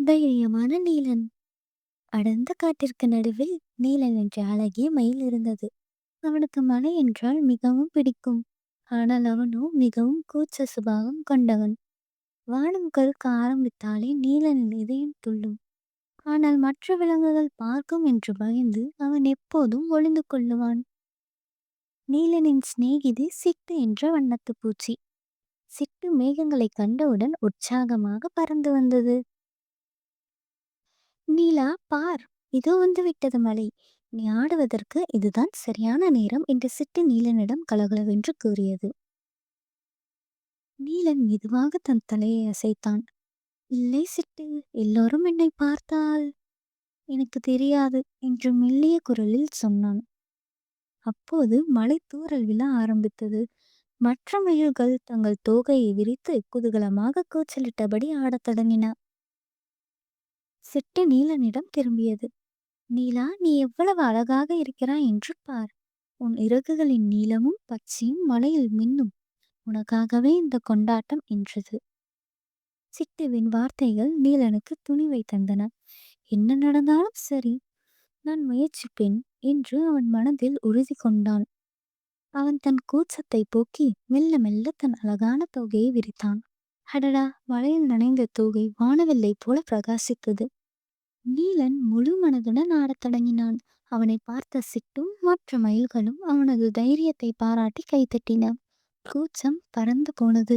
தைரியமான நீலன். அடர்ந்த காட்டிற்கு நடுவில் நீலன் என்ற அழகிய மயில் இருந்தது. அவனுக்கு மலை என்றால் மிகவும் பிடிக்கும். ஆனால் அவனோ மிகவும் கூச்ச சுபாவம் கொண்டவன். வானம் கருக்க ஆரம்பித்தாலே நீலனின் இதயம் துள்ளும். ஆனால் மற்ற விலங்குகள் பார்க்கும் என்று பயந்து அவன் எப்போதும் ஒளிந்து கொள்ளுவான். நீலனின் சிநேகிதி சிட்டு என்ற வண்ணத்து பூச்சி. சிட்டு மேகங்களை கண்டவுடன் உற்சாகமாக பறந்து வந்தது. நீலா பார். இதோ வந்து விட்டது மலை நீ ஆடுவதற்கு இதுதான் சரியான நேரம் என்று சிட்டு நீலனிடம் கலகலவென்று கூறியது. நீலன் மெதுவாக தன் தலையை அசைத்தான். இல்லை சிட்டு எல்லோரும் என்னை பார்த்தால் எனக்கு தெரியாது என்று மெல்லிய குரலில் சொன்னான். அப்போது மலை தூரல் விழ ஆரம்பித்தது. மற்ற மயில்கள் தங்கள் தோகையை விரித்து குதூகலமாக கூச்சலிட்டபடி ஆடத் தொடங்கின. சிட்டு நீலனிடம் திரும்பியது. நீலா நீ எவ்வளவு அழகாக இருக்கிறாய் என்று பார். உன் இறகுகளின் நீளமும் பச்சையும் மலையில் மின்னும். உனக்காகவே இந்த கொண்டாட்டம் என்றது சிட்டுவின் வார்த்தைகள் நீலனுக்கு துணிவை தந்தன. என்ன நடந்தாலும் சரி நான் முயற்சிப்பேன் என்று அவன் மனதில் உறுதி கொண்டான். அவன் தன் கூச்சத்தை போக்கி மெல்ல மெல்ல தன் அழகான தொகையை விரித்தான். அடடா மழையில் நனைந்த தொகை வானவில்லை போல பிரகாசித்தது. நீலன் முழு மனதுடன் ஆடத் தொடங்கினான். அவனை பார்த்த சிட்டும் மற்ற மயில்களும் அவனது தைரியத்தை பாராட்டி கைத்தட்டின கூச்சம் பறந்து போனது.